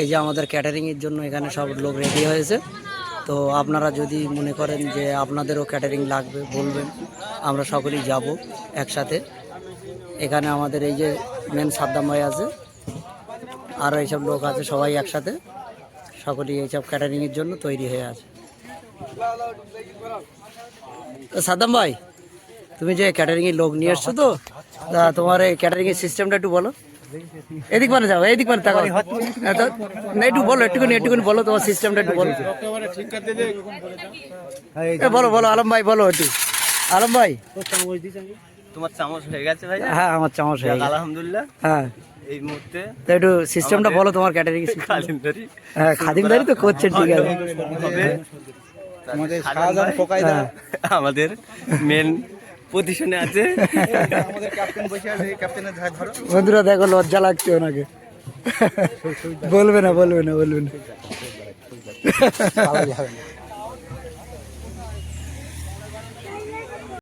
এই যে আমাদের ক্যাটারিংয়ের জন্য এখানে সব লোক রেডি হয়েছে। তো আপনারা যদি মনে করেন যে আপনাদেরও ক্যাটারিং লাগবে, বলবেন। আমরা সকলেই যাব একসাথে। এখানে আমাদের এই যে মেন সাদ্দাম ভাই আছে আরও এইসব লোক আছে, সবাই একসাথে। সকলেই এইসব ক্যাটারিংয়ের জন্য তৈরি হয়ে আছে। সাদ্দাম ভাই, তুমি যে ক্যাটারিংয়ের লোক নিয়ে এসছো তো তা তোমার এই ক্যাটারিংয়ের সিস্টেমটা একটু বলো। এদিক মানে যাও এদিক মানে তাকাও। হ্যাঁ, না একটু বলো একটুখানি একটুখানি বলো তোমার সিস্টেমটা একটু বলো। এ, বলো বলো আলম ভাই বলো একটু। আলম ভাই? তোমার চামচ হয়ে গেছে ভাই। হ্যাঁ আমার চামচ হয়ে গেছে। আলহামদুলিল্লাহ। হ্যাঁ। এই মুহূর্তে তো একটু সিস্টেমটা বলো তোমার ক্যাটারিং কালিন্দারি হ্যাঁ খাদিমদারি তো করছেন ঠিক আছে। আমাদের হ্যাঁ। আমাদের মেন পজিশনে আছে। আমাদের ক্যাপ্টেন বসে আছে এই ক্যাপ্টেনের ধার ধরো। বন্ধুরা দেখো লজ্জা লাগছে ওনাকে। বলবে না বলবে না বলবে না।